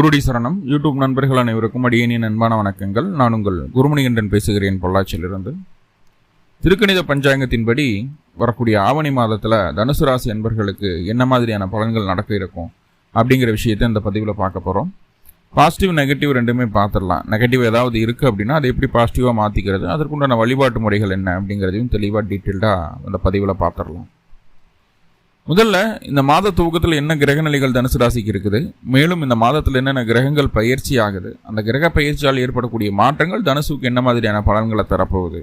குருடி சரணம். யூடியூப் நண்பர்கள் அனைவருக்கும் அடியேனின் அன்பான வணக்கங்கள். நான் உங்கள் குருமணிகண்டன் பேசுகிறேன் பொள்ளாச்சியிலிருந்து. திருக்கணித பஞ்சாங்கத்தின்படி வரக்கூடிய ஆவணி மாதத்தில் தனுசு ராசி அன்பர்களுக்கு என்ன மாதிரியான பலன்கள் நடக்க இருக்கும் அப்படிங்கிற விஷயத்தை இந்த பதிவில் பார்க்க போகிறோம் பாசிட்டிவ் நெகட்டிவ் ரெண்டுமே பார்த்துடலாம். நெகட்டிவ் ஏதாவது இருக்குது அப்படின்னா அதை எப்படி பாசிட்டிவாக மாற்றிக்கிறது அதற்குண்டான வழிபாட்டு முறைகள் என்ன அப்படிங்கிறதையும் தெளிவாக டீட்டெயில்டாக அந்த பதிவில் பார்த்துடலாம். முதல்ல இந்த மாத துவக்கத்தில் என்ன கிரகநிலைகள் தனுசு ராசிக்கு இருக்குது? மேலும் இந்த மாதத்தில் என்னென்ன கிரகங்கள் பயிற்சி ஆகுது? அந்த கிரக பயிற்சியால் ஏற்படக்கூடிய மாற்றங்கள் தனுசுக்கு என்ன மாதிரியான பலன்களை தரப்போகுது?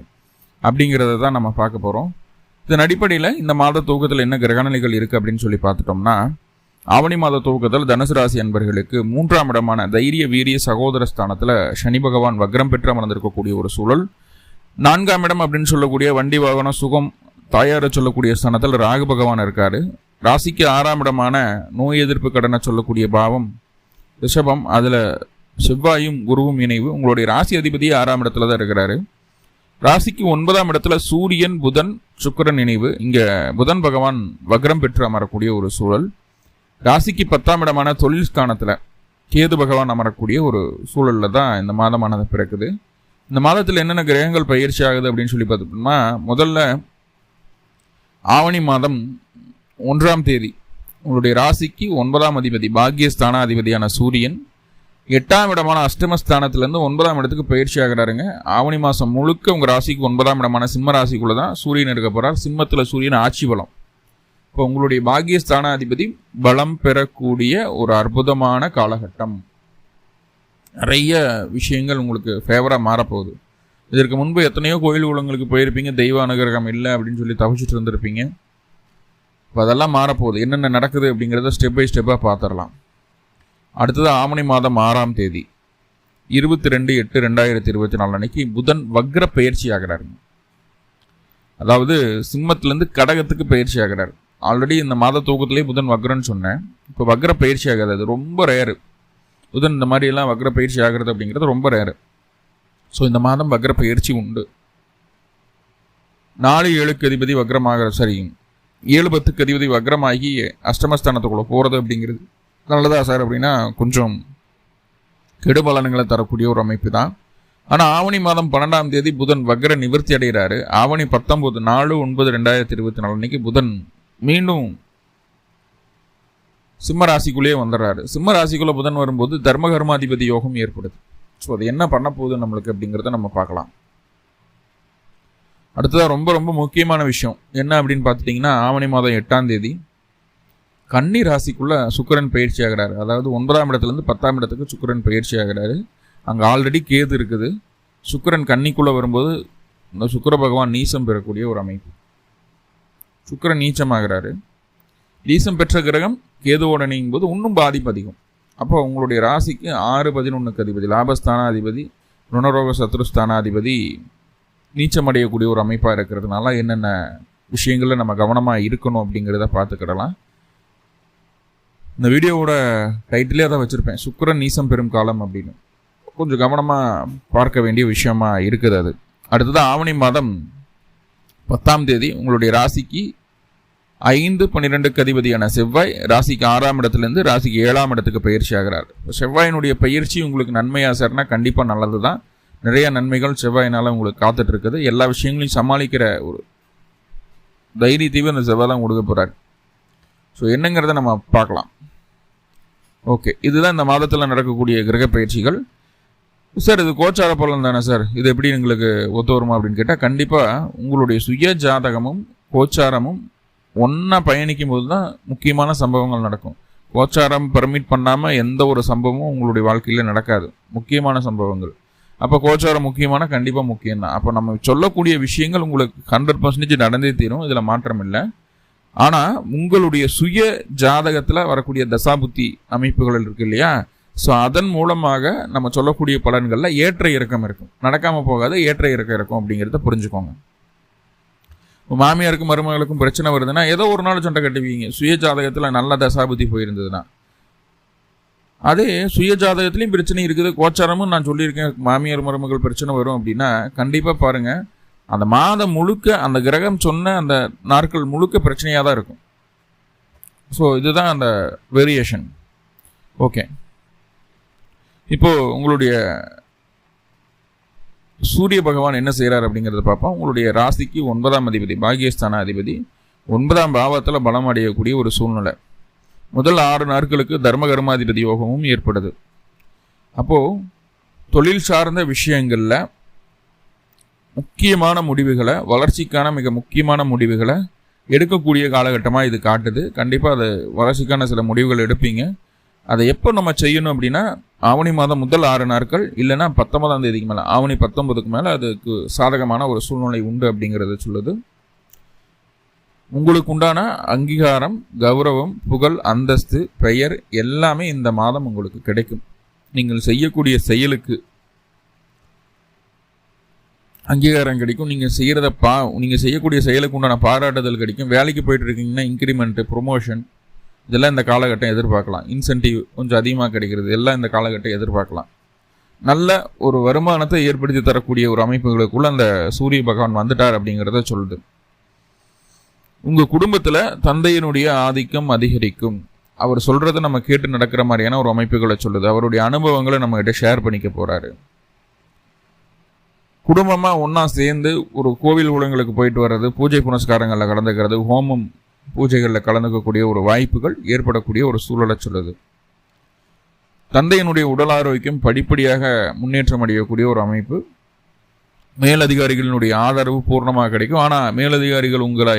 அப்படிங்கிறத தான் நம்ம பார்க்க போகிறோம் இதன் அடிப்படையில் இந்த மாத துவக்கத்தில் என்ன கிரகநிலைகள் இருக்குது அப்படின்னு சொல்லி பார்த்துட்டோம்னா ஆவணி மாத துவக்கத்தில் தனுசு ராசி அன்பர்களுக்கு மூன்றாம் இடமான தைரிய வீரிய சகோதர ஸ்தானத்தில் சனி பகவான் வக்ரம் பெற்று அமர்ந்திருக்கக்கூடிய ஒரு சூழல். நான்காம் இடம் அப்படின்னு சொல்லக்கூடிய வண்டி வாகனம் சுகம் தாயாரை சொல்லக்கூடிய ஸ்தானத்தில் ராகு பகவான் இருக்கார். ராசிக்கு ஆறாம் இடமான நோய் எதிர்ப்பு கடனை சொல்லக்கூடிய பாவம் ரிஷபம் அதில் செவ்வாயும் குருவும் இணைவு. உங்களுடைய ராசி அதிபதி ஆறாம் இடத்துல தான் இருக்கிறாரு. ராசிக்கு ஒன்பதாம் இடத்துல சூரியன் புதன் சுக்கரன் இணைவு. இங்கே புதன் பகவான் வக்ரம் பெற்று அமரக்கூடிய ஒரு சூழல். ராசிக்கு பத்தாம் இடமான தொழில் ஸ்தானத்தில் கேது பகவான் அமரக்கூடிய ஒரு சூழலில் தான் இந்த மாதமானது பிறக்குது. இந்த மாதத்தில் என்னென்ன கிரகங்கள் பயிற்சி ஆகுது அப்படின்னு சொல்லி பார்த்தோம்னா முதல்ல ஆவணி மாதம் ஒன்றாம் தேதி. உங்களுடைய ராசிக்கு ஒன்பதாம் அதிபதி பாக்கியஸ்தான அதிபதியான சூரியன் எட்டாம் இடமான அஷ்டமஸ்தானத்திலேருந்து ஒன்பதாம் இடத்துக்கு பயிற்சி ஆகிறாருங்க. ஆவணி மாதம் முழுக்க உங்கள் ராசிக்கு ஒன்பதாம் இடமான சிம்ம ராசிக்குள்ளே தான் சூரியன் இருக்க போகிறார் சிம்மத்தில் சூரியன் ஆட்சி பலம். இப்போ உங்களுடைய பாக்கியஸ்தான அதிபதி பலம் பெறக்கூடிய ஒரு அற்புதமான காலகட்டம். நிறைய விஷயங்கள் உங்களுக்கு ஃபேவராக மாறப்போகுது. இதற்கு முன்பு எத்தனையோ கோயில் குளங்களுக்கு போயிருப்பீங்க தெய்வ அனுகிரகம் இல்லை அப்படின்னு சொல்லி தவிச்சிட்டு இருந்திருப்பீங்க. இப்போ அதெல்லாம் மாறப்போகுது. என்னென்ன நடக்குது அப்படிங்கிறத ஸ்டெப் பை ஸ்டெப்பாக பார்த்துடலாம் அடுத்தது ஆவணி மாதம் ஆறாம் தேதி இருபத்தி ரெண்டு எட்டு ரெண்டாயிரத்தி இருபத்தி நாலு அன்னைக்கு புதன் வக்ர பயிற்சி ஆகிறாருங்க. அதாவது சிம்மத்திலேருந்து கடகத்துக்கு பயிற்சி ஆகிறார். ஆல்ரெடி இந்த மாத தூக்கத்திலே புதன் வக்ரன்னு சொன்னேன். இப்போ வக்ர பயிற்சி ஆகாது. அது ரொம்ப ரேரு புதன் இந்த மாதிரியெல்லாம் வக்ர பயிற்சி ஆகிறது அப்படிங்கிறது ரொம்ப ரேரு ஸோ இந்த மாதம் வக்ர பயிற்சி உண்டு. நாலு ஏழுக்கு அதிபதி வக்ரமாக சரி ஏழு பத்துக்கு அதிபதி வக்ரமாகி அஷ்டமஸ்தானத்துக்குள்ளே போகிறது அப்படிங்கிறது. நல்லதா சார் அப்படின்னா கொஞ்சம் கெடுபலன்களை தரக்கூடிய ஒரு அமைப்பு தான். ஆனால் ஆவணி மாதம் பன்னெண்டாம் தேதி புதன் வக்ர நிவர்த்தி அடைகிறாரு. ஆவணி பத்தொம்போது நாலு ஒன்பது ரெண்டாயிரத்தி இருபத்தி நாலு அன்னைக்கு புதன் மீண்டும் சிம்ம ராசிக்குள்ளேயே வந்துடுறாரு. சிம்ம ராசிக்குள்ளே புதன் வரும்போது தர்மகர்மாதிபதி யோகம் ஏற்படுது. ஸோ அது என்ன பண்ண போகுது நம்மளுக்கு அப்படிங்கிறத நம்ம பார்க்கலாம். அடுத்ததாக ரொம்ப ரொம்ப முக்கியமான விஷயம். என்ன அப்படின்னு பார்த்துட்டிங்கன்னா ஆவணி மாதம் எட்டாம் தேதி கன்னி ராசிக்குள்ளே சுக்கரன் பயிற்சி ஆகிறாரு. அதாவது ஒன்பதாம் இடத்துலேருந்து பத்தாம் இடத்துக்கு சுக்கரன் பயிற்சி ஆகிறாரு. அங்கே ஆல்ரெடி கேது இருக்குது. சுக்கரன் கன்னிக்குள்ளே வரும்போது இந்த சுக்கர பகவான் நீசம் பெறக்கூடிய ஒரு அமைப்பு. சுக்கரன் நீச்சமாகிறாரு. நீசம் பெற்ற கிரகம் கேதுவோட நீங்கும் போது இன்னும் பாதிப்பு அதிகம். அப்போ உங்களுடைய ராசிக்கு ஆறு பதினொன்றுக்கு அதிபதி லாபஸ்தானாதிபதி ருணரோக சத்ருஸ்தானாதிபதி நீச்சமடையக்கூடிய ஒரு அமைப்பாக இருக்கிறதுனால என்னென்ன விஷயங்களில் நம்ம கவனமாக இருக்கணும் அப்படிங்கிறத பார்த்துக்கிடலாம். இந்த வீடியோவோட டைட்டிலே தான் வச்சுருப்பேன். சுக்கரன் நீசம் பெறும் காலம் அப்படின்னு. கொஞ்சம் கவனமாக பார்க்க வேண்டிய விஷயமா இருக்குது அது. அடுத்தது ஆவணி மாதம் பத்தாம் தேதி உங்களுடைய ராசிக்கு ஐந்து பன்னிரெண்டுக்கு அதிபதியான செவ்வாய் ராசிக்கு ஆறாம் இடத்துலேருந்து ராசிக்கு ஏழாம் இடத்துக்கு பயிற்சி ஆகிறார் செவ்வாயினுடைய பயிற்சி உங்களுக்கு நன்மையாக சார்னா? கண்டிப்பாக நல்லது தான் நிறைய நன்மைகள் செவ்வாயினால் உங்களுக்கு காத்துட்ருக்குது. எல்லா விஷயங்களையும் சமாளிக்கிற ஒரு தைரியத்தையும் அந்த செவ்வாய் தான் கொடுக்க போகிறார் ஸோ என்னங்கிறத நம்ம பார்க்கலாம். ஓகே இதுதான் இந்த மாதத்தில் நடக்கக்கூடிய கிரக பயிற்சிகள். சார் இது கோச்சார பலன் தானே சார்? இது எப்படி எங்களுக்கு ஒத்து வருமா அப்படின்னு கேட்டால் கண்டிப்பாக உங்களுடைய சுய ஜாதகமும் கோச்சாரமும் ஒன்றா பயணிக்கும் போது தான் முக்கியமான சம்பவங்கள் நடக்கும். கோச்சாரம் பர்மிட் பண்ணாமல் எந்த ஒரு சம்பவமும் உங்களுடைய வாழ்க்கையில் நடக்காது. முக்கியமான சம்பவங்கள். அப்போ கோச்சாரம் முக்கியமான கண்டிப்பாக முக்கியம்தான். அப்போ நம்ம சொல்லக்கூடிய விஷயங்கள் உங்களுக்கு ஹண்ட்ரட் பர்சன்டேஜ் நடந்தே தீரும். இதில் மாற்றம் இல்லை. ஆனால் உங்களுடைய சுய ஜாதகத்தில் வரக்கூடிய தசாபுத்தி அமைப்புகள் இருக்கு இல்லையா? ஸோ அதன் மூலமாக நம்ம சொல்லக்கூடிய பலன்களில் ஏற்ற இறக்கம் இருக்கும். நடக்காமல் போகாத ஏற்ற இறக்கம் இருக்கும் அப்படிங்கிறத புரிஞ்சுக்கோங்க. மாமியாருக்கும் மருமகளுக்கும் பிரச்சனை வருதுன்னா ஏதோ ஒரு நாள் சொண்டை கட்டுவீங்க. சுய ஜாதகத்தில் நல்ல தசாபுத்தி போயிருந்ததுன்னா. அதே சுய ஜாதகத்துலேயும் பிரச்சனை இருக்குது. கோச்சாரமும் நான் சொல்லியிருக்கேன். மாமியார் மருமகள் பிரச்சனை வரும் அப்படின்னா கண்டிப்பாக பாருங்கள் அந்த மாதம் முழுக்க அந்த கிரகம் சொன்ன அந்த நாட்கள் முழுக்க பிரச்சனையாக தான் இருக்கும். ஸோ இதுதான் அந்த வேரியேஷன் ஓகே இப்போது உங்களுடைய சூரிய பகவான் என்ன செய்கிறார் அப்படிங்கிறத பார்ப்போம். உங்களுடைய ராசிக்கு ஒன்பதாம் அதிபதி பாகியஸ்தான அதிபதி ஒன்பதாம் பாவத்தில் பலம் அடையக்கூடிய ஒரு சூழ்நிலை. முதல் ஆறு நாட்களுக்கு தர்ம கர்மாதிபதி யோகமும் ஏற்படுது. அப்போது தொழில் சார்ந்த விஷயங்களில் முக்கியமான முடிவுகளை வளர்ச்சிக்கான மிக முக்கியமான முடிவுகளை எடுக்கக்கூடிய காலகட்டமாக இது காட்டுது. கண்டிப்பாக அது வளர்ச்சிக்கான சில முடிவுகள் எடுப்பீங்க. அதை எப்போ நம்ம செய்யணும் அப்படின்னா ஆவணி மாதம் முதல் ஆறு நாட்கள் இல்லைன்னா பத்தொன்பதாம் தேதிக்கு மேலே ஆவணி பத்தொன்பதுக்கு மேலே அதுக்கு சாதகமான ஒரு சூழ்நிலை உண்டு அப்படிங்கிறத சொல்லுது. உங்களுக்கு உண்டான அங்கீகாரம் கௌரவம் புகழ் அந்தஸ்து பெயர் எல்லாமே இந்த மாதம் உங்களுக்கு கிடைக்கும். நீங்கள் செய்யக்கூடிய செயலுக்கு அங்கீகாரம் கிடைக்கும். நீங்கள் செய்கிறத பா நீங்கள் செய்யக்கூடிய செயலுக்கு உண்டான பாராட்டுதல் கிடைக்கும். வேலைக்கு போயிட்டு இருக்கீங்கன்னா இன்க்ரிமெண்ட்டு ப்ரொமோஷன் இதெல்லாம் இந்த காலகட்டம் எதிர்பார்க்கலாம். இன்சென்டிவ் கொஞ்சம் அதிகமாக கிடைக்கிறது. எல்லாம் இந்த காலகட்டம் எதிர்பார்க்கலாம். நல்ல ஒரு வருமானத்தை ஏற்படுத்தி தரக்கூடிய ஒரு அமைப்புகளுக்குள்ள அந்த சூரிய பகவான் வந்துட்டார் அப்படிங்கிறத சொல்லுது. உங்கள் குடும்பத்தில் தந்தையினுடைய ஆதிக்கம் அதிகரிக்கும். அவர் சொல்கிறத நம்ம கேட்டு நடக்கிற மாதிரியான ஒரு அமைப்புகளை சொல்லுது. அவருடைய அனுபவங்களை நம்மகிட்ட ஷேர் பண்ணிக்க போகிறாரு குடும்பமாக ஒன்றா சேர்ந்து ஒரு கோவில் ஊழங்களுக்கு போயிட்டு வர்றது பூஜை புனஸ்காரங்களில் கலந்துக்கிறது ஹோமம் பூஜைகளில் கலந்துக்கக்கூடிய ஒரு வாய்ப்புகள் ஏற்படக்கூடிய ஒரு சூழலை சொல்லுது. தந்தையினுடைய உடல் ஆரோக்கியம் படிப்படியாக முன்னேற்றம் அடையக்கூடிய ஒரு அமைப்பு. மேலதிகாரிகளினுடைய ஆதரவு பூர்ணமாக கிடைக்கும். ஆனால் மேலதிகாரிகள் உங்களை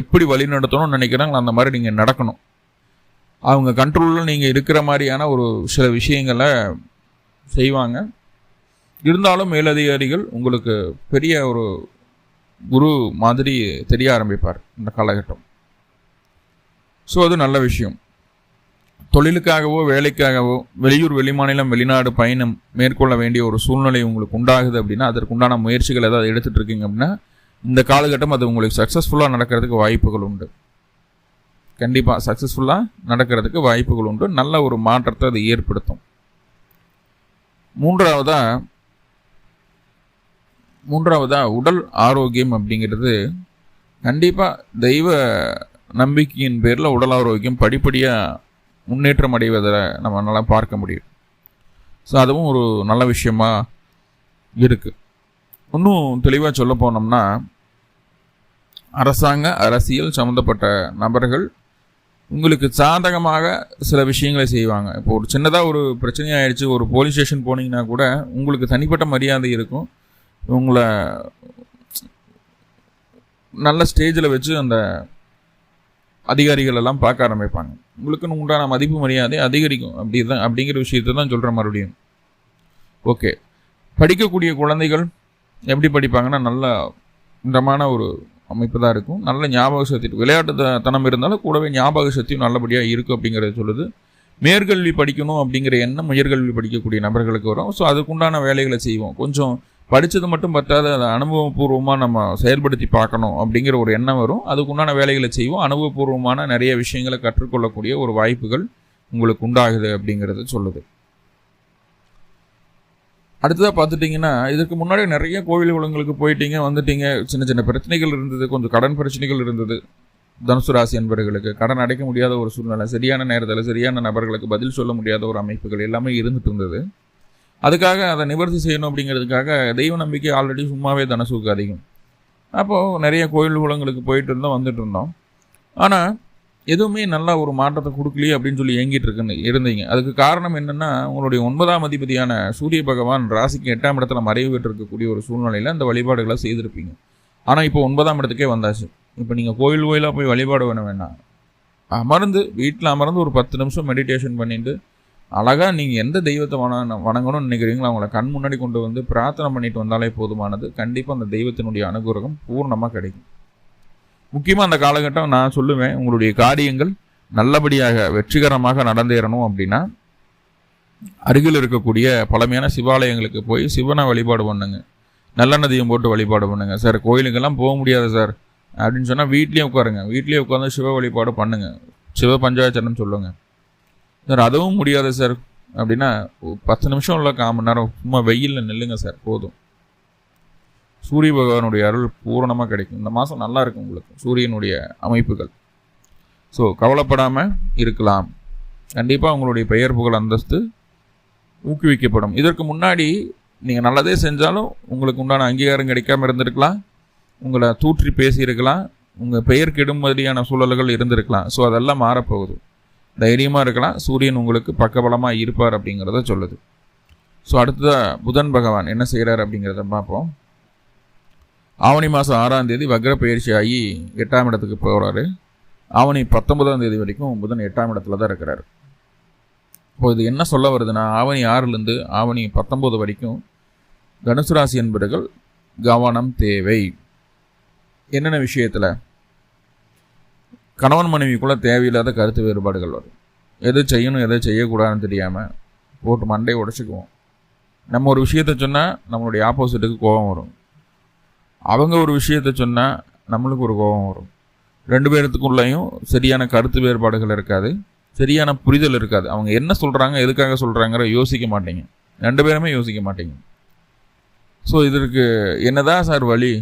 எப்படி வழி நடத்தணும்னு நினைக்கிறாங்களோ அந்த மாதிரி நீங்கள் நடக்கணும். அவங்க கண்ட்ரோலில் நீங்கள் இருக்கிற மாதிரியான ஒரு சில விஷயங்களை செய்வாங்க. இருந்தாலும் மேலதிகாரிகள் உங்களுக்கு பெரிய ஒரு குரு மாதிரி தெரிய ஆரம்பிப்பார் இந்த காலகட்டம். ஸோ அது நல்ல விஷயம். தொழிலுக்காகவோ வேலைக்காகவோ வெளியூர் வெளிமாநிலம் வெளிநாடு பயணம் மேற்கொள்ள வேண்டிய ஒரு சூழ்நிலை உங்களுக்கு உண்டாகுது அப்படின்னா அதற்குண்டான முயற்சிகள் ஏதாவது எடுத்துகிட்டு இருக்கீங்க அப்படின்னா இந்த காலகட்டம் அது உங்களுக்கு சக்ஸஸ்ஃபுல்லாக நடக்கிறதுக்கு வாய்ப்புகள் உண்டு. கண்டிப்பாக சக்ஸஸ்ஃபுல்லாக நடக்கிறதுக்கு வாய்ப்புகள் உண்டு. நல்ல ஒரு மாற்றத்தை அது ஏற்படுத்தும். மூன்றாவதாக மூன்றாவதாக உடல் ஆரோக்கியம் அப்படிங்கிறது கண்டிப்பாக தெய்வ நம்பிக்கையின் பேரில் உடல் ஆரோக்கியம் படிப்படியாக முன்னேற்றம் அடைவதை நம்ம நல்லா பார்க்க முடியும். ஸோ அதுவும் ஒரு நல்ல விஷயமாக இருக்குது இன்னும் தெளிவாக சொல்ல போனோம்னா அரசாங்க அரசியல் சம்மந்தப்பட்ட நபர்கள் உங்களுக்கு சாதகமாக சில விஷயங்களை செய்வாங்க. இப்போ ஒரு சின்னதாக ஒரு பிரச்சனை ஆயிடுச்சு ஒரு போலீஸ் ஸ்டேஷன் போனீங்கன்னா கூட உங்களுக்கு தனிப்பட்ட மரியாதை இருக்கும். உங்களை நல்ல ஸ்டேஜில் வச்சு அந்த அதிகாரிகள் எல்லாம் பார்க்க ஆரம்பிப்பாங்க. உங்களுக்குன்னு உண்டான மதிப்பு மரியாதை அதிகரிக்கும். அப்படி தான் அப்படிங்கிற விஷயத்தை தான் சொல்கிற மறுபடியும். ஓகே. படிக்கக்கூடிய குழந்தைகள் எப்படி படிப்பாங்கன்னா நல்ல இதமான ஒரு அமைப்பு தான் இருக்கும். நல்ல ஞாபக சக்தி விளையாட்டு தனம் இருந்தாலும் கூடவே ஞாபக சக்தியும் நல்லபடியாக இருக்கும் அப்படிங்கிறத சொல்லுது. மேற்கல்வி படிக்கணும் அப்படிங்கிற எண்ணம் உயர்கல்வி படிக்கக்கூடிய நபர்களுக்கு வரும். ஸோ அதுக்குண்டான வேலைகளை செய்வோம். கொஞ்சம் படித்தது மட்டும் பற்றாத அதை அனுபவபூர்வமாக நம்ம செயல்படுத்தி பார்க்கணும் அப்படிங்கிற ஒரு எண்ணம் வரும். அதுக்குண்டான வேலைகளை செய்வோம். அனுபவபூர்வமான நிறைய விஷயங்களை கற்றுக்கொள்ளக்கூடிய ஒரு வாய்ப்புகள் உங்களுக்கு உண்டாகுது அப்படிங்கிறது சொல்லுது. அடுத்ததாக பார்த்துட்டிங்கன்னா இதுக்கு முன்னாடி நிறைய கோவில் குளங்களுக்கு போயிட்டீங்க வந்துட்டீங்க. சின்ன சின்ன பிரச்சனைகள் இருந்தது கொஞ்சம் கடன் பிரச்சனைகள் இருந்தது. தனுசு ராசி என்பவர்களுக்கு கடன் அடைக்க முடியாத ஒரு சூழ்நிலை சரியான நேரத்தில் சரியான நபர்களுக்கு பதில் சொல்ல முடியாத ஒரு அமைப்புகள் எல்லாமே இருந்துட்டு இருந்தது. அதுக்காக அதை நிவர்த்தி செய்யணும் அப்படிங்கிறதுக்காக தெய்வ நம்பிக்கை ஆல்ரெடி சும்மாவே தனசுக்கு அதிகம். அப்போது நிறைய கோயில் குளங்களுக்கு போயிட்டு இருந்தோம் வந்துட்டு இருந்தோம். ஆனால் எதுவுமே நல்லா ஒரு மாற்றத்தை கொடுக்கலையே அப்படின்னு சொல்லி ஏங்கிட்டு இருக்குன்னு இருந்தீங்க. அதுக்கு காரணம் என்னென்னா உங்களுடைய ஒன்பதாம் அதிபதியான சூரிய பகவான் ராசிக்கு எட்டாம் இடத்துல மறைவு பெற்றிருக்கக்கூடிய ஒரு சூழ்நிலையில் அந்த வழிபாடுகளை செய்திருப்பீங்க. ஆனால் இப்போ ஒன்பதாம் இடத்துக்கே வந்தாச்சு. இப்போ நீங்கள் கோயில் கோயிலாக போய் வழிபாடு வேணும் வேணாம். அமர்ந்து வீட்டில் அமர்ந்து ஒரு பத்து நிமிஷம் மெடிடேஷன் பண்ணிட்டு அழகாக நீங்கள் எந்த தெய்வத்தை வண வணங்கணும்னு நினைக்கிறீங்களோ அவங்கள கண் முன்னாடி கொண்டு வந்து பிரார்த்தனை பண்ணிட்டு வந்தாலே போதுமானது. கண்டிப்பாக அந்த தெய்வத்தினுடைய அனுகிரகம் பூர்ணமாக கிடைக்கும். முக்கியமாக அந்த காலகட்டம் நான் சொல்லுவேன் உங்களுடைய காரியங்கள் நல்லபடியாக வெற்றிகரமாக நடந்தேறணும் அப்படின்னா அருகில் இருக்கக்கூடிய பழமையான சிவாலயங்களுக்கு போய் சிவனை வழிபாடு பண்ணுங்க. நல்ல நதியும் போட்டு வழிபாடு பண்ணுங்கள் சார் கோயிலுக்கெல்லாம் போக முடியாது சார். அப்படின்னு சொன்னால் வீட்லேயே உட்காருங்க. வீட்லேயே உட்காந்து சிவ வழிபாடு பண்ணுங்க. சிவ பஞ்சாயத்தனம் சொல்லுங்கள் சார் அதுவும் முடியாது சார். அப்படின்னா பத்து நிமிஷம் உள்ள கால் மணி நேரம் சும்மா வெயிலில் நில்லுங்க சார் போதும். சூரிய பகவானுடைய அருள் பூரணமாக கிடைக்கும். இந்த மாதம் நல்லா இருக்கும் உங்களுக்கு சூரியனுடைய அமைப்புகள். ஸோ கவலைப்படாமல் இருக்கலாம். கண்டிப்பாக உங்களுடைய பெயர் புகழ் அந்தஸ்து ஊக்குவிக்கப்படும். இதற்கு முன்னாடி நீங்கள் நல்லதே செஞ்சாலும் உங்களுக்கு உண்டான அங்கீகாரம் கிடைக்காம இருந்திருக்கலாம். உங்களை தூற்றி பேசியிருக்கலாம். உங்கள் பெயர் கெடும்படியான சூழல்கள் இருந்திருக்கலாம். ஸோ அதெல்லாம் மாறப்போகுது. தைரியமாக இருக்கலாம். சூரியன் உங்களுக்கு பக்கபலமாக இருப்பார் அப்படிங்கிறத சொல்லுது. ஸோ அடுத்ததாக புதன் பகவான் என்ன செய்கிறார் அப்படிங்கிறத பார்ப்போம். ஆவணி மாதம் ஆறாம் தேதி வக்ர பயிற்சி ஆகி எட்டாம் இடத்துக்கு போகிறாரு ஆவணி பத்தொன்பதாம் தேதி வரைக்கும் புதன் எட்டாம் இடத்துல தான் இருக்கிறார். இப்போ இது என்ன சொல்ல வருதுன்னா ஆவணி ஆறுலேருந்து ஆவணி பத்தொம்போது வரைக்கும் தனுசு ராசி என்பவர்கள் கவனம் தேவை. என்னென்ன விஷயத்தில்? கணவன் மனைவிக்குள்ளே தேவையில்லாத கருத்து வேறுபாடுகள் வரும். எது செய்யணும் எதை செய்யக்கூடாதுன்னு தெரியாமல் போட்டு மண்டையை உடச்சிக்குவோம். நம்ம ஒரு விஷயத்த சொன்னால் நம்மளுடைய ஆப்போசிட்டுக்கு கோபம் வரும். அவங்க ஒரு விஷயத்த சொன்னால் நம்மளுக்கு ஒரு கோபம் வரும். ரெண்டு பேர்த்துக்குள்ளேயும் சரியான கருத்து வேறுபாடுகள் இருக்காது. சரியான புரிதல் இருக்காது. அவங்க என்ன சொல்கிறாங்க எதுக்காக சொல்கிறாங்கிற யோசிக்க மாட்டீங்க. ரெண்டு பேருமே யோசிக்க மாட்டீங்க. ஸோ இதற்கு என்னதான் சார் வழி?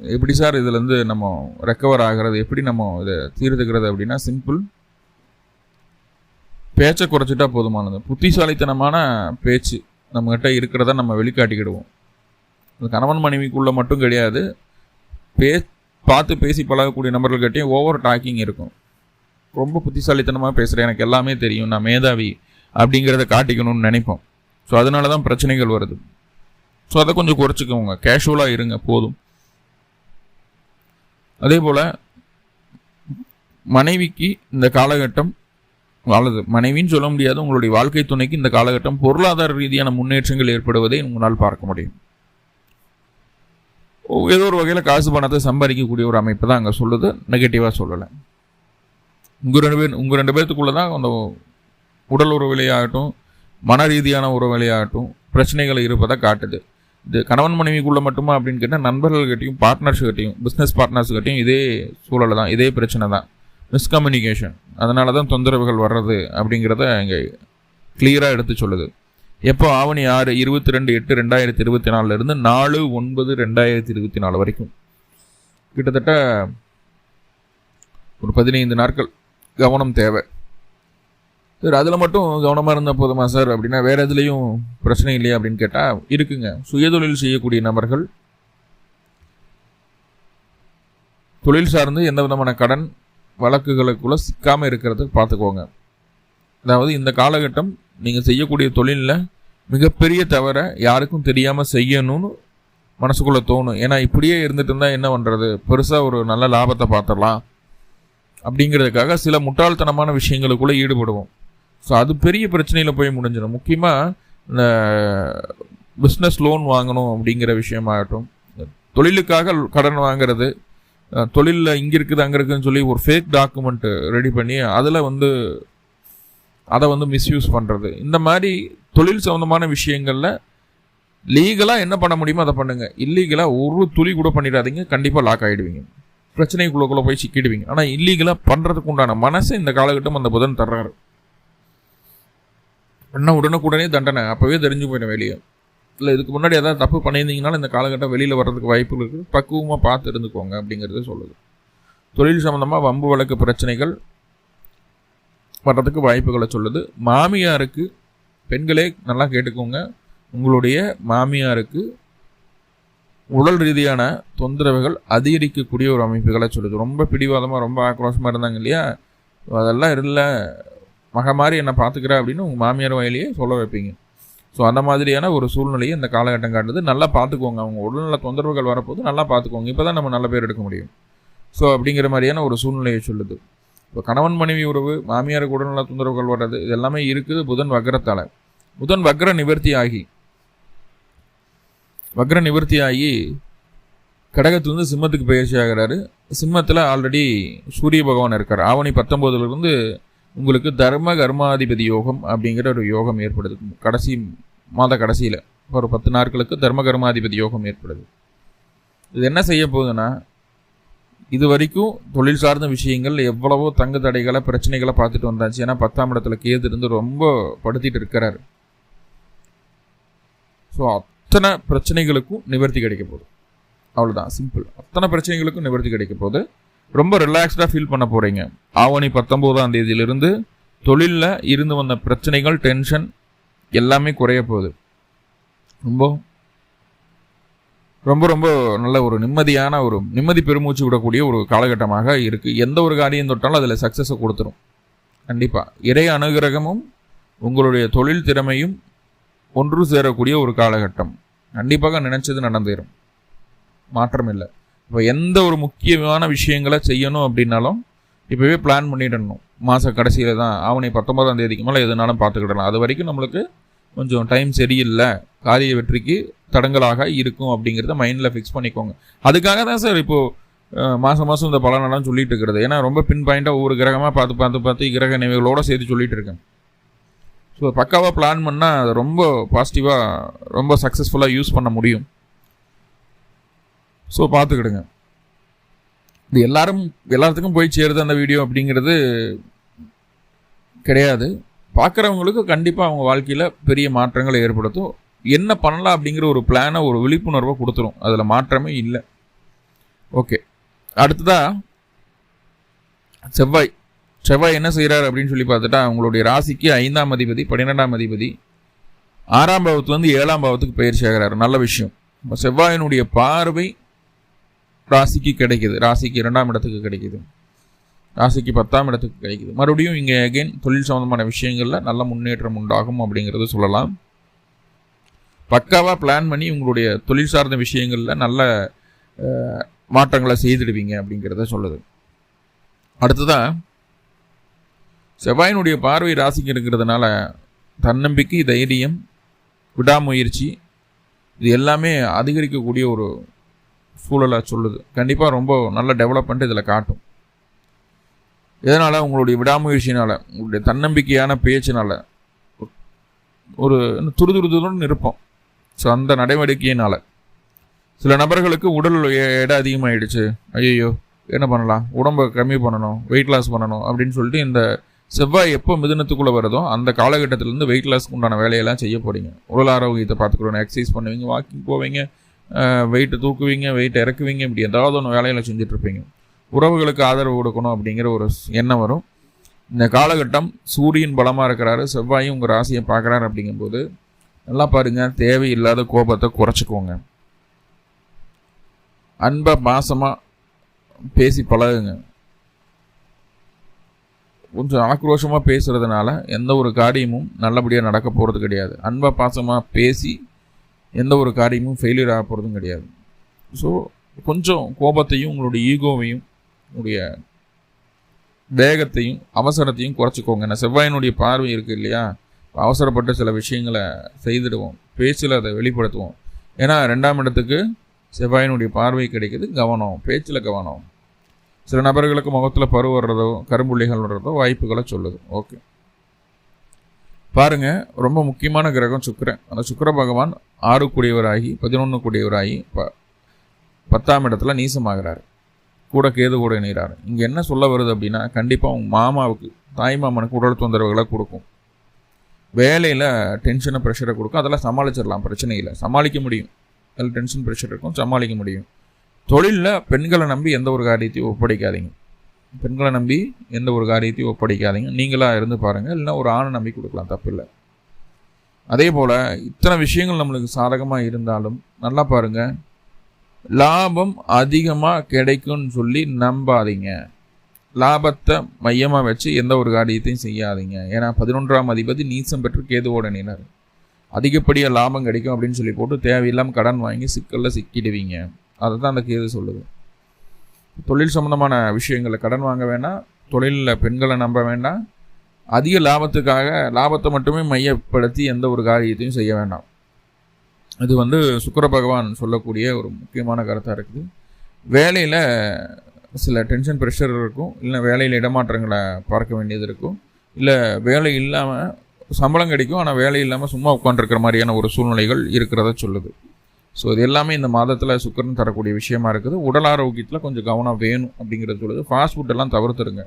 எப்படி சார் இதுலேருந்து நம்ம ரெக்கவர் ஆகிறது? எப்படி நம்ம இதை தீர்த்துக்கிறது அப்படின்னா சிம்பிள் பேச்சை குறைச்சிட்டா போதுமானது. புத்திசாலித்தனமான பேச்சு நம்மகிட்ட இருக்கிறத நம்ம வெளிக்காட்டிக்கிடுவோம். கணவன் மனைவிக்குள்ளே மட்டும் கிடையாது. பே பார்த்து பேசி பழகக்கூடிய நபர்கள்கிட்டையும் ஓவர் டாக்கிங் இருக்கும். ரொம்ப புத்திசாலித்தனமாக பேசுகிறேன் எனக்கு எல்லாமே தெரியும். நான் மேதாவி அப்படிங்கிறத காட்டிக்கணும்னு நினைப்போம். ஸோ அதனால தான் பிரச்சனைகள் வருது. ஸோ அதை கொஞ்சம் குறைச்சிக்கோங்க. கேஷுவலாக இருங்க. போதும். அதே போல் மனைவிக்கு இந்த காலகட்டம் அல்லது மனைவின்னு சொல்ல முடியாது உங்களுடைய வாழ்க்கை துணைக்கு இந்த காலகட்டம் பொருளாதார ரீதியான முன்னேற்றங்கள் ஏற்படுவதை உங்களால் பார்க்க முடியும். ஏதோ ஒரு வகையில் காசு பணத்தை சம்பாதிக்கக்கூடிய ஒரு அமைப்பு தான் அங்கே சொல்லுது. நெகட்டிவாக சொல்லலை. உங்கள் ரெண்டு பேர் உங்கள் ரெண்டு பேர்த்துக்குள்ளே தான் அந்த உடல் உறவிலையாகட்டும் மன ரீதியான உறவிலையாகட்டும் பிரச்சனைகள் இருப்பதை காட்டுது. இது கணவன் மனைவிக்குள்ளே மட்டுமா அப்படின்னு கேட்டால் நண்பர்கள்கிட்டையும் பார்ட்னர்ஸ்கிட்டையும் பிஸ்னஸ் பார்ட்னர்ஸ்கிட்டையும் இதே சூழல் தான் இதே பிரச்சனை தான். மிஸ்கம்யூனிகேஷன் அதனால தான் தொந்தரவுகள் வர்றது அப்படிங்கிறத இங்கே கிளியராக எடுத்து சொல்லுது. எப்போ ஆவணி ஆறு இருபத்தி ரெண்டு எட்டு ரெண்டாயிரத்தி இருபத்தி நாலுலேருந்து நாலு ஒன்பது ரெண்டாயிரத்தி இருபத்தி நாலு வரைக்கும். கிட்டத்தட்ட ஒரு பதினைந்து நாட்கள் கவனம் தேவை. சார் அதில் மட்டும் கவனமாக இருந்தால் போதுமா சார்? அப்படின்னா வேறு எதுலேயும் பிரச்சனை இல்லையா அப்படின்னு கேட்டால் இருக்குங்க. சுயதொழில் செய்யக்கூடிய நபர்கள் தொழில் சார்ந்து எந்த விதமான கடன் வழக்குகளுக்குள்ளே சிக்காமல் இருக்கிறதுக்கு பார்த்துக்கோங்க. அதாவது இந்த காலகட்டம் நீங்கள் செய்யக்கூடிய தொழிலில் மிகப்பெரிய தவிர யாருக்கும் தெரியாமல் செய்யணும்னு மனசுக்குள்ளே தோணும். ஏன்னா இப்படியே இருந்துட்டு இருந்தால் என்ன பண்ணுறது பெருசாக ஒரு நல்ல லாபத்தை பார்த்துடலாம். அப்படிங்கிறதுக்காக சில முட்டாள்தனமான விஷயங்களுக்குள்ளே ஈடுபடுவோம். ஸோ அது பெரிய பிரச்சனையில் போய் முடிஞ்சிடும் முக்கியமாக இந்த பிஸ்னஸ் லோன் வாங்கணும் அப்படிங்கிற விஷயமாகட்டும். தொழிலுக்காக கடன் வாங்கிறது தொழிலில் இங்கே இருக்குது அங்கே இருக்குதுன்னு சொல்லி ஒரு ஃபேக் டாக்குமெண்ட்டு ரெடி பண்ணி அதில் வந்து அதை வந்து மிஸ்யூஸ் பண்ணுறது இந்த மாதிரி தொழில் சம்மந்தமான விஷயங்களில் லீகலாக என்ன பண்ண முடியுமோ அதை பண்ணுங்கள் இல்லீகலாக ஒரு துளி கூட பண்ணிடாதீங்க. கண்டிப்பாக லாக் ஆகிடுவீங்க பிரச்சனைக்குள்ளக்குள்ளே போய் சிக்கிடுவீங்க. ஆனால் இல்லீகலாக பண்ணுறதுக்கு உண்டான மனசு இந்த காலகட்டம் அந்த புதன் தர்றாரு. என்ன உடனுக்குடனே தண்டனை. அப்போவே தெரிஞ்சு போயிடும் வெளியே. இல்லை இதுக்கு முன்னாடி ஏதாவது தப்பு பண்ணியிருந்தீங்கனாலும் இந்த காலகட்டம் வெளியில் வர்றதுக்கு வாய்ப்புகள் இருக்குது. பக்குவமாக பார்த்து இருந்துக்கோங்க அப்படிங்கிறது சொல்லுது. தொழில் சம்மந்தமாக வம்பு வழக்கு பிரச்சனைகள் வர்றதுக்கு வாய்ப்புகளை சொல்லுது. மாமியாருக்கு பெண்களே நல்லா கேட்டுக்கோங்க. உங்களுடைய மாமியாருக்கு உடல் ரீதியான தொந்தரவுகள் அதிகரிக்கக்கூடிய ஒரு அமைப்புகளை சொல்லுது. ரொம்ப பிடிவாதமாக ரொம்ப ஆக்ரோஷமாக இருந்தாங்க இல்லையா? அதெல்லாம் இல்லை. மக மாதிரி என்னை பார்த்துக்கிறா அப்படின்னு உங்கள் மாமியார் வாயிலேயே சொல்ல வைப்பீங்க. ஸோ அந்த மாதிரியான ஒரு சூழ்நிலையை இந்த காலகட்டம் காட்டுது. நல்லா பார்த்துக்கோங்க. அவங்க உடல்நல தொந்தரவுகள் வரப்போது நல்லா பார்த்துக்கோங்க. இப்போ தான் நம்ம நல்ல பேர் எடுக்க முடியும். ஸோ அப்படிங்கிற மாதிரியான ஒரு சூழ்நிலையை சொல்லுது. இப்போ கணவன் மனைவி உறவு மாமியாருக்கு உடல்நல தொந்தரவுகள் வர்றது இது எல்லாமே இருக்குது புதன் வக்ரத்தால். புதன் வக்ர நிவர்த்தி ஆகி வக்ர நிவர்த்தி ஆகி கடகத்துலேருந்து சிம்மத்துக்கு பயிற்சி ஆகிறாரு சிம்மத்தில் ஆல்ரெடி சூரிய பகவான் இருக்கார். ஆவணி பத்தொம்போதுலேருந்து உங்களுக்கு தர்ம கர்மாதிபதி யோகம் அப்படிங்கிற ஒரு யோகம் ஏற்படுது. கடைசி மாத கடைசியில். ஒரு பத்து நாட்களுக்கு தர்ம கர்மாதிபதி யோகம் ஏற்படுது. இது என்ன செய்ய போகுதுன்னா இது வரைக்கும் தொழில் சார்ந்த விஷயங்கள் எவ்வளவோ தங்கு தடைகளை பிரச்சனைகளை பார்த்துட்டு வந்தாச்சு. ஏன்னா பத்தாம் இடத்துல கேது இருந்து ரொம்ப படுத்திட்டு இருக்கிறார். ஸோ அத்தனை பிரச்சனைகளுக்கும் நிவர்த்தி கிடைக்க போகுது. அவ்வளோதான் சிம்பிள் அத்தனை பிரச்சனைகளுக்கும் நிவர்த்தி கிடைக்க போகுது. ரொம்ப ரிலாக்ஸ்டாக ஃபீல் பண்ண போகிறீங்க ஆவணி பத்தொம்போதாம் தேதியிலிருந்து தொழிலில் இருந்து வந்த பிரச்சனைகள் டென்ஷன் எல்லாமே குறைய போகுது. ரொம்ப ரொம்ப ரொம்ப நல்ல ஒரு நிம்மதியான ஒரு நிம்மதி பெருமூச்சு விடக்கூடிய ஒரு காலகட்டமாக இருக்குது எந்த ஒரு காரியம் தொட்டாலும் அதில் சக்ஸஸை கொடுத்துரும். கண்டிப்பாக இறை அனுகிரகமும் உங்களுடைய தொழில் திறமையும் ஒன்று சேரக்கூடிய ஒரு காலகட்டம். கண்டிப்பாக நினச்சது நடந்தேறும். மாற்றம் இல்லை இப்போ எந்த ஒரு முக்கியமான விஷயங்களை செய்யணும் அப்படின்னாலும் இப்போவே பிளான் பண்ணிடணும். மாத கடைசியில் தான். ஆவணி பத்தொன்பதாம் தேதிக்கு மேலே எதுனாலும் பார்த்துக்கிடலாம். அது வரைக்கும் நம்மளுக்கு கொஞ்சம் டைம் சரியில்லை. காரிய வெற்றிக்கு தடங்களாக இருக்கும் அப்படிங்கிறத மைண்டில் ஃபிக்ஸ் பண்ணிக்கோங்க. அதுக்காக தான் சார் இப்போது மாதம் மாதம் இந்த பலனெல்லாம் சொல்லிட்டு இருக்கிறது. ஏன்னா ரொம்ப பின் பாயிண்ட்டாக ஒவ்வொரு கிரகமாக பார்த்து பார்த்து பார்த்து கிரக நினைவுகளோடு சேர்த்து சொல்லிட்டு இருக்கேன். ஸோ பக்காவாக பிளான் பண்ணால் அதை ரொம்ப பாசிட்டிவாக ரொம்ப சக்ஸஸ்ஃபுல்லாக யூஸ் பண்ண முடியும். ஸோ பார்த்துக்கிடுங்க. இது எல்லாரும் எல்லாத்துக்கும் போய் சேருது அந்த வீடியோ அப்படிங்கிறது கிடையாது. பார்க்குறவங்களுக்கு கண்டிப்பாக அவங்க வாழ்க்கையில் பெரிய மாற்றங்களை ஏற்படுத்தும். என்ன பண்ணலாம் அப்படிங்கிற ஒரு பிளானை ஒரு விழிப்புணர்வை கொடுத்துரும். அதில் மாற்றமே இல்லை. ஓகே அடுத்ததாக செவ்வாய். செவ்வாய் என்ன செய்கிறார் அப்படின்னு சொல்லி பார்த்துட்டா அவங்களுடைய ராசிக்கு ஐந்தாம் அதிபதி பன்னிரெண்டாம் அதிபதி ஆறாம் பாவத்துலேருந்து ஏழாம் பாவத்துக்கு பயிற்சி ஆகிறார். நல்ல விஷயம். செவ்வாயினுடைய பார்வை ராசிக்கு கிடைக்குது. ராசிக்கு இரண்டாம் இடத்துக்கு கிடைக்குது. ராசிக்கு பத்தாம் இடத்துக்கு கிடைக்குது. மறுபடியும் இங்கே அகெயின் தொழில் சம்மந்தமான விஷயங்களில் நல்ல முன்னேற்றம் உண்டாகும் அப்படிங்கிறத சொல்லலாம். பக்காவாக பிளான் பண்ணி உங்களுடைய தொழில் சார்ந்த விஷயங்களில் நல்ல மாற்றங்களை செய்துடுவீங்க அப்படிங்கிறத சொல்லுது. அடுத்ததாக செவ்வாயினுடைய பார்வை ராசிக்கு இருக்கிறதுனால தன்னம்பிக்கை தைரியம் விடாமுயற்சி இது எல்லாமே அதிகரிக்கக்கூடிய ஒரு சூழலாக சொல்லுது. கண்டிப்பாக ரொம்ப நல்ல டெவலப்மெண்ட் இதில் காட்டும். இதனால் உங்களுடைய விடாமுயற்சினால் உங்களுடைய தன்னம்பிக்கையான பேச்சினால் ஒரு துருதுருதுன்னு இருப்போம் ஸோ அந்த நடவடிக்கையினால். சில நபர்களுக்கு உடல் எடை அதிகமாகிடுச்சு ஐயோ என்ன பண்ணலாம்? உடம்பை கம்மி பண்ணணும் வெயிட் லாஸ் பண்ணணும் அப்படின்னு சொல்லிட்டு இந்த செவ்வாய் எப்போ மிதனத்துக்குள்ளே வருதோ அந்த காலகட்டத்திலேருந்து வெயிட் லாஸ்க்கு உண்டான வேலையெல்லாம் செய்ய போகிறீங்க உடல் ஆரோக்கியத்தை பார்த்துக்கிறோம் எக்ஸசைஸ் பண்ணுவீங்க வாக்கிங் போவீங்க வெயிட்டு தூக்குவீங்க வெயிட் இறக்குவீங்க இப்படி ஏதாவது ஒன்று வேலையில் செஞ்சிட்ருப்பீங்க. உறவுகளுக்கு ஆதரவு கொடுக்கணும் அப்படிங்கிற ஒரு எண்ணம் வரும். இந்த காலகட்டம் சூரியன் பலமாக இருக்கிறாரு செவ்வாயும் உங்கள் ராசியை பார்க்குறாரு அப்படிங்கும்போது நல்லா பாருங்கள் தேவையில்லாத கோபத்தை குறைச்சிக்கோங்க அன்பை மாசமாக பேசி பழகுங்க. கொஞ்சம் ஆக்ரோஷமாக பேசுகிறதுனால எந்த ஒரு காரியமும் நல்லபடியாக நடக்க போகிறது கிடையாது. அன்பை பாசமாக பேசி எந்த ஒரு காரியமும் ஃபெயிலியர் ஆக போகிறதும் கிடையாது. ஸோ கொஞ்சம் கோபத்தையும் உங்களுடைய ஈகோவையும் உங்களுடைய வேகத்தையும் அவசரத்தையும் குறைச்சிக்கோங்க. நான் செவ்வாயினுடைய பார்வை இருக்குது இல்லையா? அவசரப்பட்ட சில விஷயங்களை செய்துடுவோம். பேச்சில் அதை வெளிப்படுத்துவோம். ஏன்னா ரெண்டாம் இடத்துக்கு செவ்வாயினுடைய பார்வை கிடைக்கிது கவனம். பேச்சில் கவனம். சில நபர்களுக்கு முகத்தில் பரு வர்றதோ கரும்புள்ளிகள் வர்றதோ வாய்ப்புகளை சொல்லுது. ஓகே பாருங்க ரொம்ப முக்கியமான கிரகம் சுக்கரன். அந்த சுக்கர பகவான் ஆறு கூடியவராகி பதினொன்று கூடியவராகி ப பத்தாம் இடத்துல நீசமாகிறாரு. கூட கேது கூட இணைகிறாரு இங்கே என்ன சொல்ல வருது அப்படின்னா கண்டிப்பாக உங்கள் மாமாவுக்கு தாய் மாமனுக்கு உடல் தொந்தரவுகளை கொடுக்கும். வேலையில் டென்ஷனை ப்ரெஷரை கொடுக்கும். அதெல்லாம் சமாளிச்சிடலாம் பிரச்சனை இல்லை. சமாளிக்க முடியும். அதில் டென்ஷன் ப்ரெஷர் இருக்கும் சமாளிக்க முடியும். தொழிலில் பெண்களை நம்பி எந்த ஒரு காரியத்தையும் ஒப்படைக்காதீங்க. பெண்களை நம்பி எந்த ஒரு காரியத்தையும் ஒப்படைக்காதீங்க. நீங்களாக இருந்து பாருங்கள் இல்லைன்னா ஒரு ஆணை நம்பி கொடுக்கலாம். தப்பில்லை. அதே போல் இத்தனை விஷயங்கள் நம்மளுக்கு சாதகமாக இருந்தாலும் நல்லா பாருங்கள் லாபம் அதிகமாக கிடைக்கும்னு சொல்லி நம்பாதீங்க. லாபத்தை மையமாக வச்சு எந்த ஒரு காரியத்தையும் செய்யாதீங்க. ஏன்னா பதினொன்றாம் அதிபதி நீசம் பெற்று கேதுவோட நினர் அதிகப்படியாக லாபம் கிடைக்கும் அப்படின்னு சொல்லி போட்டு தேவையில்லாமல் கடன் வாங்கி சிக்கலில் சிக்கிடுவீங்க. அதை தான் அந்த கேது சொல்லுது. தொழில் சம்மந்தமான விஷயங்களை கடன் வாங்க வேண்டாம் தொழிலில் பெண்களை நம்ப வேண்டாம் அதிக லாபத்துக்காக லாபத்தை மட்டுமே மையப்படுத்தி எந்த ஒரு காரியத்தையும் செய்ய வேண்டாம். இது வந்து சுக்கர பகவான் சொல்லக்கூடிய ஒரு முக்கியமான கருத்தாக இருக்குது. வேலையில் சில டென்ஷன் ப்ரெஷர் இருக்கும் இல்லை வேலையில் இடமாற்றங்களை பார்க்க வேண்டியது இருக்கும் இல்லை வேலை இல்லாமல் சம்பளம் கிடைக்கும் ஆனால் வேலை இல்லாமல் சும்மா உட்காந்துருக்கிற மாதிரியான ஒரு சூழ்நிலைகள் இருக்கிறத சொல்லுது. ஸோ இது எல்லாமே இந்த மாதத்தில் சுக்கரன் தரக்கூடிய விஷயமா இருக்குது. உடல் ஆரோக்கியத்தில் கொஞ்சம் கவனம் வேணும் அப்படிங்கிறது சொல்லுது. ஃபாஸ்ட் ஃபுட்டெல்லாம் தவிர்த்துருங்க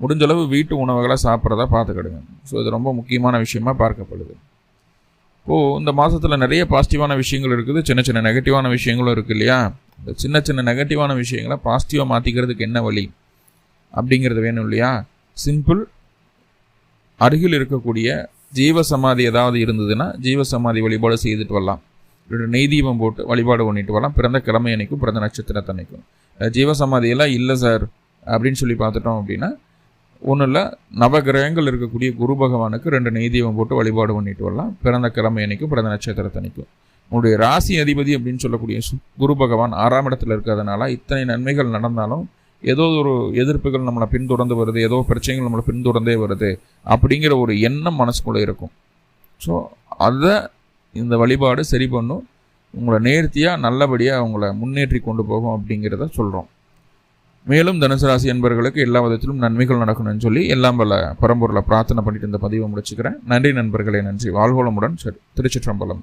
முடிஞ்சளவு வீட்டு உணவுகளை சாப்பிட்றதா பார்த்துக்கிடுங்க. ஸோ இது ரொம்ப முக்கியமான விஷயமா பார்க்கப்படுது. இப்போது இந்த மாதத்தில் நிறைய பாசிட்டிவான விஷயங்கள் இருக்குது. சின்ன சின்ன நெகட்டிவான விஷயங்களும் இருக்குது இல்லையா? இந்த சின்ன சின்ன நெகட்டிவான விஷயங்களை பாசிட்டிவாக மாற்றிக்கிறதுக்கு என்ன வழி? அப்படிங்கிறது வேணும் இல்லையா? சிம்பிள் அருகில் இருக்கக்கூடிய ஜீவ சமாதி ஏதாவது இருந்ததுன்னா ஜீவ சமாதி வழிபாடு செய்துட்டு வரலாம். நெய் தீபம் போட்டு வழிபாடு பண்ணிட்டு வரலாம். பிறந்த கிழமை அன்னைக்கும் பிறந்த நட்சத்திரத்தை அன்னைக்கும். ஜீவ சமாதியெல்லாம் இல்லை சார் அப்படின்னு சொல்லி பார்த்துட்டோம் அப்படின்னா ஒன்றும் இல்லை. நவகிரகங்கள் இருக்கக்கூடிய குரு பகவானுக்கு ரெண்டு நெய் தீபம் போட்டு வழிபாடு பண்ணிட்டு வரலாம். பிறந்த கிழமை அன்னைக்கும் பிறந்த நட்சத்திரத்தை அன்னைக்கும். உங்களுடைய ராசி அதிபதி அப்படின்னு சொல்லக்கூடிய சு- குரு பகவான் ஆறாம் இடத்துல இருக்கிறதுனால இத்தனை நன்மைகள் நடந்தாலும் ஏதோ ஒரு எதிர்ப்புகள் நம்மளை பின்தொடர்ந்து வருது ஏதோ பிரச்சனைகள் நம்மளை பின்தொடர்ந்தே வருது அப்படிங்கிற ஒரு எண்ணம் மனசுக்குள்ளே இருக்கும். ஸோ அதை இந்த வழிபாடு சரி பண்ணும். உங்களை நேர்த்தியாக நல்லபடியாக உங்களை முன்னேற்றி கொண்டு போகும் அப்படிங்கிறத சொல்கிறோம் மேலும் தனுசு ராசி என்பவர்களுக்கு எல்லா விதத்திலும் நன்மைகள் நடக்கணும்னு சொல்லி எல்லாம் பல பரம்பொருளை பிரார்த்தனை பண்ணிட்டு இந்த பதிவை முடிச்சுக்கிறேன். நன்றி நண்பர்களே நன்றி. வாழ்வளமுடன் சரி திருச்சிற்றம்பலம்.